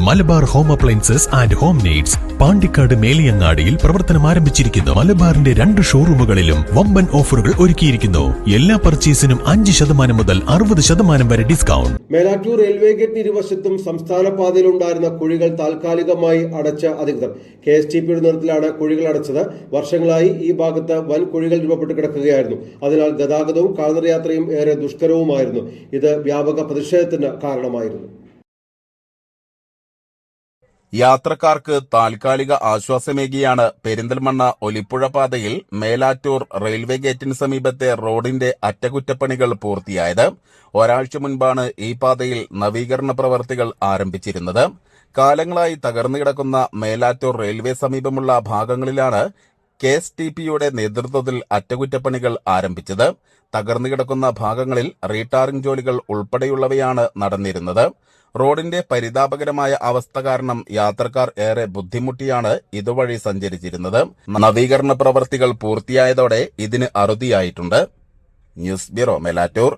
Malabar home appliances and home needs Pandikkad മേലിയങ്ങാടിയിൽ പ്രവർത്തനം ആരംഭിച്ചിരിക്കുന്നു. മലബാറിന്റെ രണ്ട് ഷോറൂമുകളിലും വമ്പൻ ഓഫറുകൾ ഒരുക്കിയിരിക്കുന്നു. എല്ലാ പർച്ചേസിനും അഞ്ച് ശതമാനം മുതൽ അറുപത് ശതമാനം വരെ ഡിസ്കൗണ്ട്. മേലാറ്റൂർ റെയിൽവേ ഗേറ്റിന് ഇരുവശത്തും സംസ്ഥാന പാതയിലുണ്ടായിരുന്ന കുഴികൾ താൽക്കാലികമായി അടച്ച അധികൃതർ. കെ എസ് ടി പിയുടെ നേതൃത്വത്തിലാണ് കുഴികൾ അടച്ചത്. വർഷങ്ങളായി ഈ ഭാഗത്ത് വൻ കുഴികൾ രൂപപ്പെട്ട് കിടക്കുകയായിരുന്നു. അതിനാൽ ഗതാഗതവും കാൽനടയാത്രയും ഏറെ ദുഷ്കരവുമായിരുന്നു. ഇത് വ്യാപക പ്രതിഷേധത്തിന് കാരണമായിരുന്നു. യാത്രക്കാർക്ക് താൽക്കാലിക ആശ്വാസമേകിയാണ് പെരിന്തൽമണ്ണ ഒലിപ്പുഴ പാതയിൽ മേലാറ്റൂർ റെയിൽവേ ഗേറ്റിന് സമീപത്തെ റോഡിന്റെ അറ്റകുറ്റപ്പണികൾ പൂർത്തിയായത്. ഒരാഴ്ച മുൻപാണ് ഈ പാതയിൽ നവീകരണ പ്രവർത്തികൾ ആരംഭിച്ചിരുന്നത്. കാലങ്ങളായി തകർന്നു കിടക്കുന്ന മേലാറ്റൂർ റെയിൽവേ സമീപമുള്ള ഭാഗങ്ങളിലാണ് കെ എസ് ടി പിയുടെ നേതൃത്വത്തിൽ അറ്റകുറ്റപ്പണികൾ ആരംഭിച്ചത്. തകർന്നു കിടക്കുന്ന ഭാഗങ്ങളിൽ റീടാറിംഗ് ജോലികൾ ഉൾപ്പെടെയുള്ളവയാണ് നടന്നിരുന്നത്. റോഡിന്റെ പരിതാപകരമായ അവസ്ഥ കാരണം യാത്രക്കാർ ഏറെ ബുദ്ധിമുട്ടിയാണ് ഇതുവഴി സഞ്ചരിച്ചിരുന്നത്. നവീകരണ പ്രവർത്തികൾ പൂർത്തിയായതോടെ ഇതിന് അറുതിയായിട്ടുണ്ട്. News bureau Melattur.